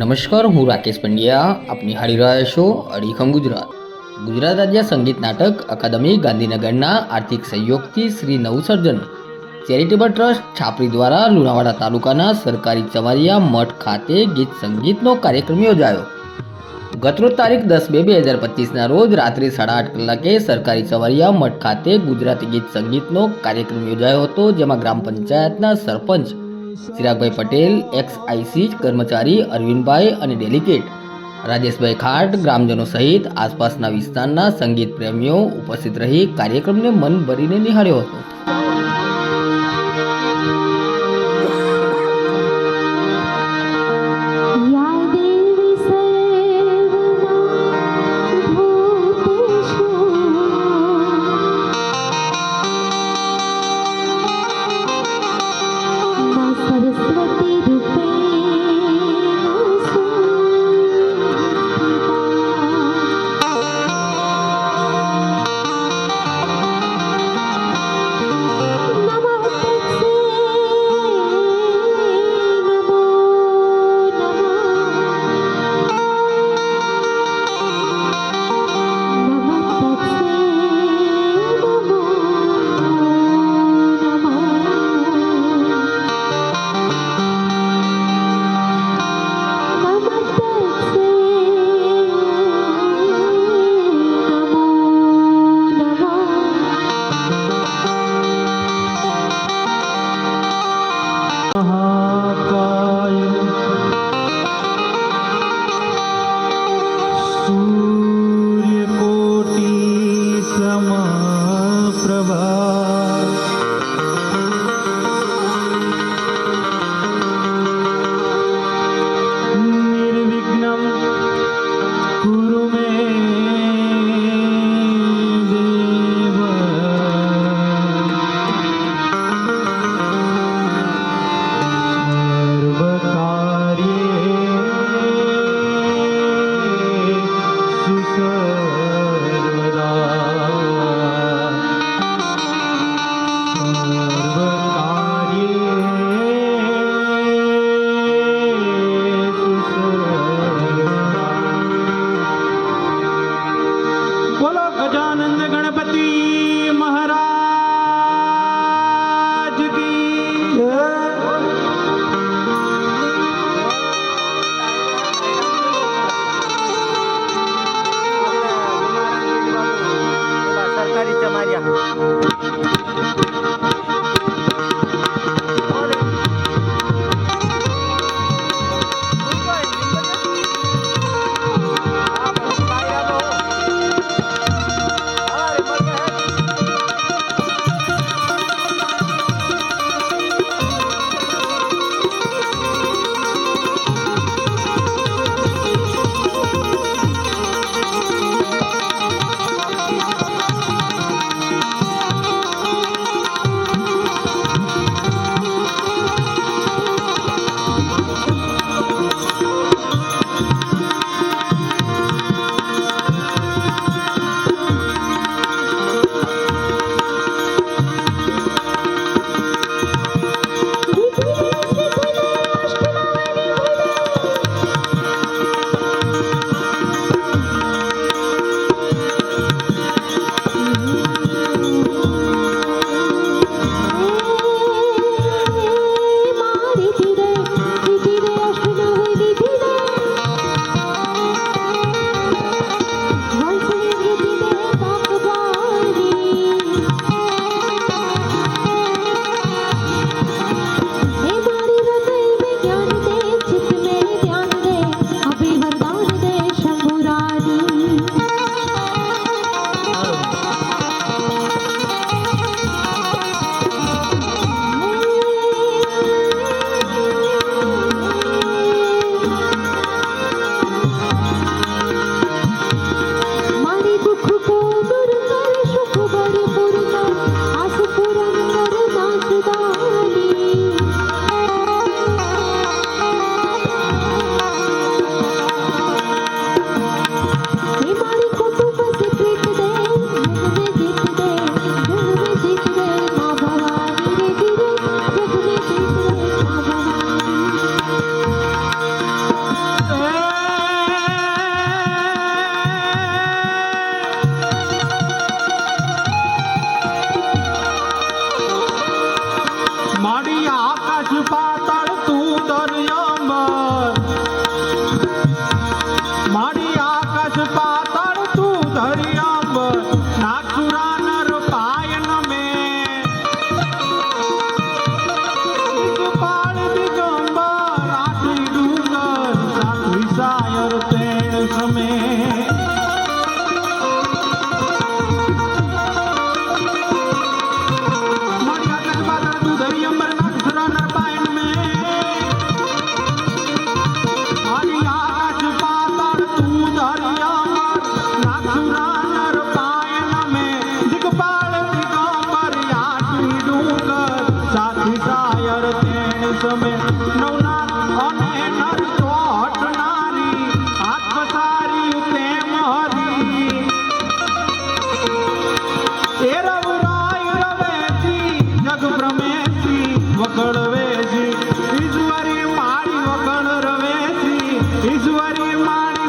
નમસ્કાર, હું રાકેશ પંડ્યા. આપની નિહાળી રહ્યા છો અડીખમ ગુજરાત. ગુજરાત રાજ્ય સંગીત નાટક અકાદમી ગાંધીનગરના આર્થિક સહયોગથી શ્રી નવસર્જન ચેરિટેબલ ટ્રસ્ટ છાપરી દ્વારા લુણાવાડા તાલુકાના સરકારી ચવારિયા મઠ ખાતે ગીત સંગીતનો કાર્યક્રમ યોજાયો. ગતરોજ તારીખ દસ બે બે હજાર પચીસના રોજ રાત્રે સાડા આઠ કલાકે સરકારી ચવારિયા મઠ ખાતે ગુજરાતી ગીત સંગીતનો કાર્યક્રમ યોજાયો હતો, જેમાં ગ્રામ પંચાયતના સરપંચ ચિરાગભાઈ પટેલ, એક્સ આઈસી કર્મચારી, અરવિંદભાઈ અને ડેલિગેટ. રાજેશભાઈ ખાટ, ગ્રામજનો સહિત આસપાસના વિસ્તારના સંગીત પ્રેમીઓ ઉપસ્થિત રહી કાર્યક્રમને મન ભરીને નિહાળ્યો હતો. સરકારી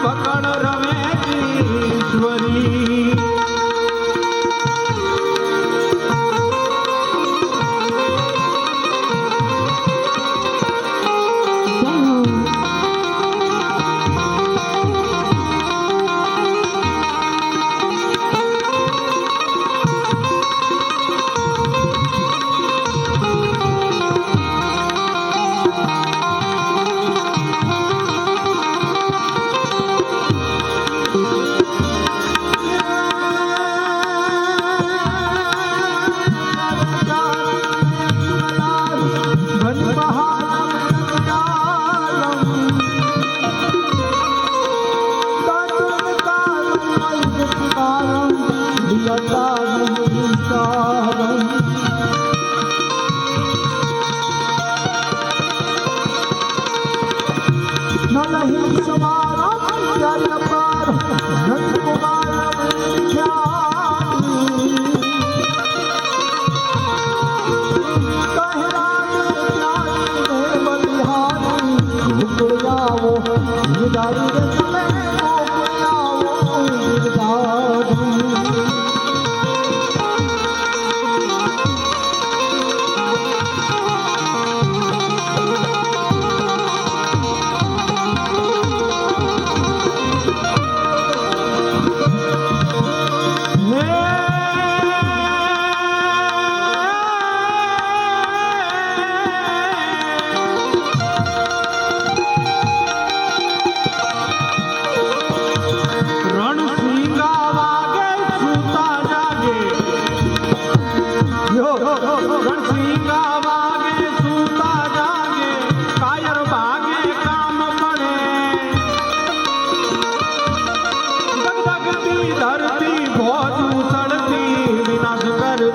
பக்கணரா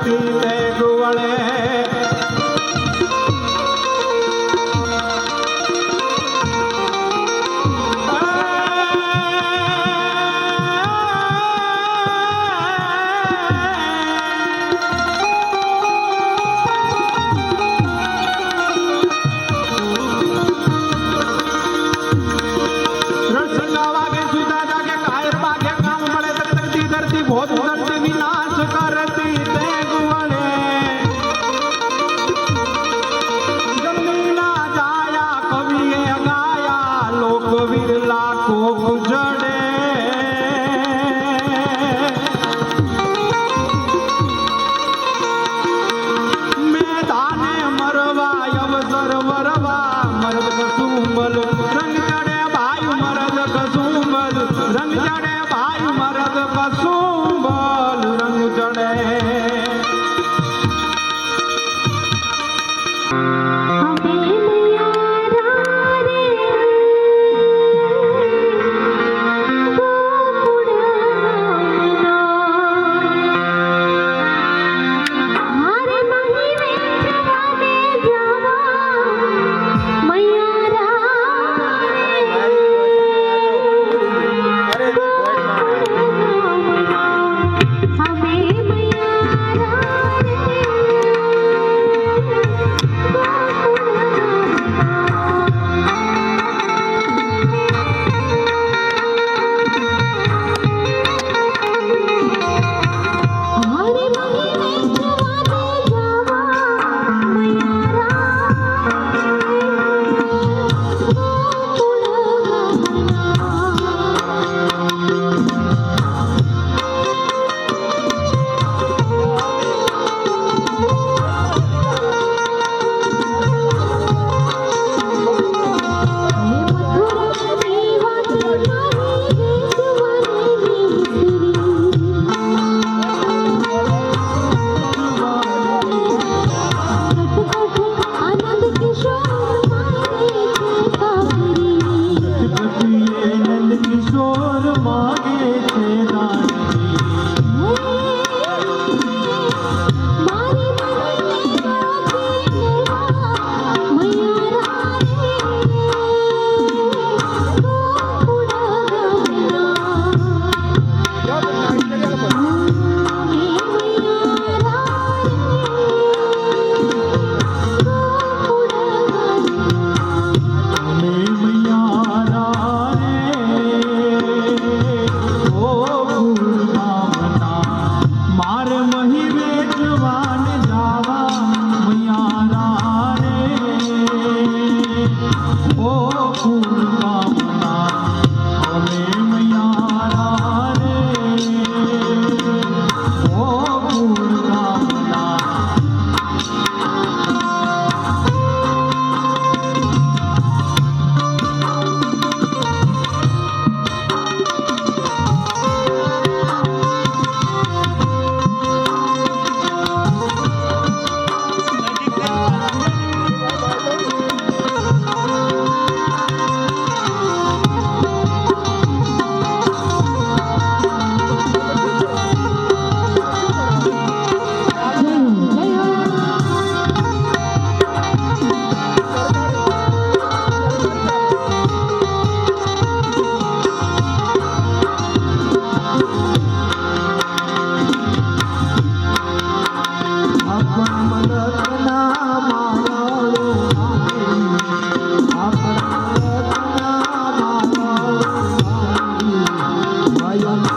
জ্যোতি Oh.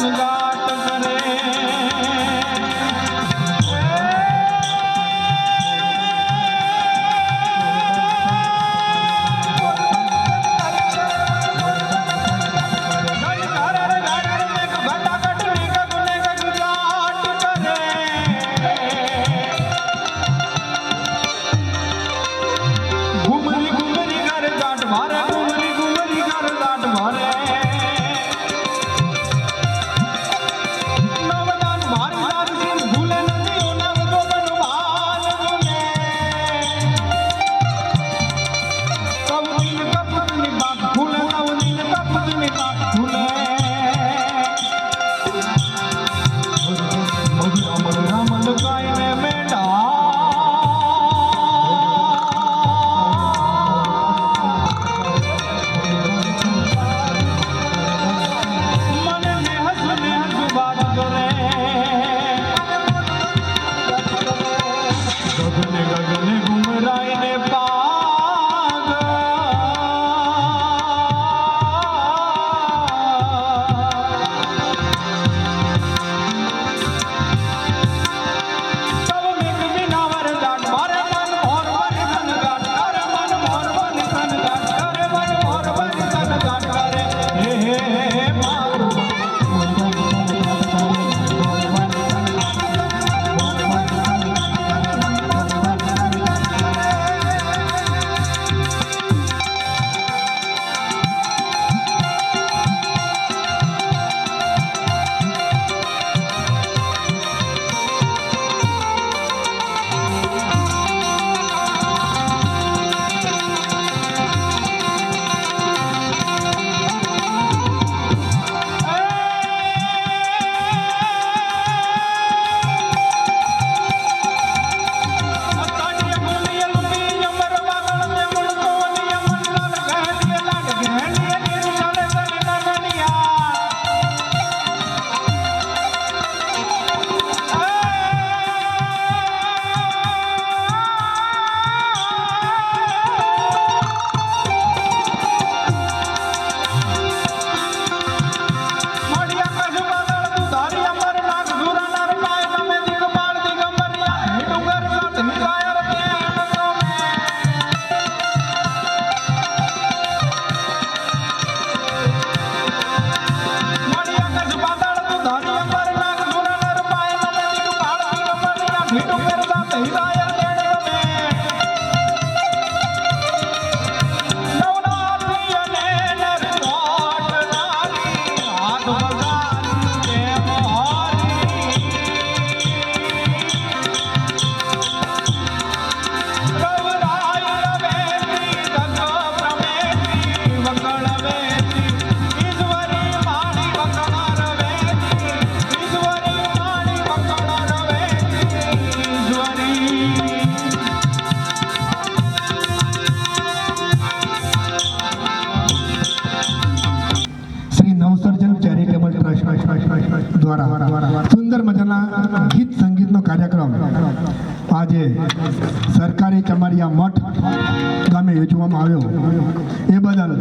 감사합니다. ગીત સંગીતનો કાર્યક્રમ આજે સરકારી ચમારિયા મઠ ગામે યોજવામાં આવ્યો. એ બદલ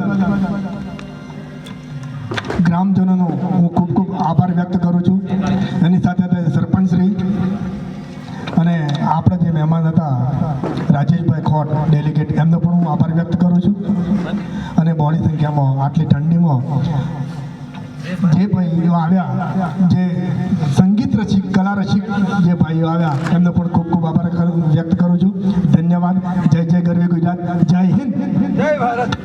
ગ્રામજનોનો હું ખૂબ ખૂબ આભાર વ્યક્ત કરું છું. એની સાથે સાથે સરપંચશ્રી અને આપણા જે મહેમાન હતા, રાજેશભાઈ ખોટ, ડેલિગેટ, એમનો પણ હું આભાર વ્યક્ત કરું છું. અને બહોળી સંખ્યામાં આટલી ઠંડીમાં જે ભાઈઓ આવ્યા જે સંગીત રસિક કલા રસિક જે ભાઈઓ આવ્યા એમનો પણ ખૂબ ખૂબ આભાર કરું- વ્યક્ત કરું છું ધન્યવાદ જય જય ગરવી ગુજરાત જય હિન્દ જય ભારત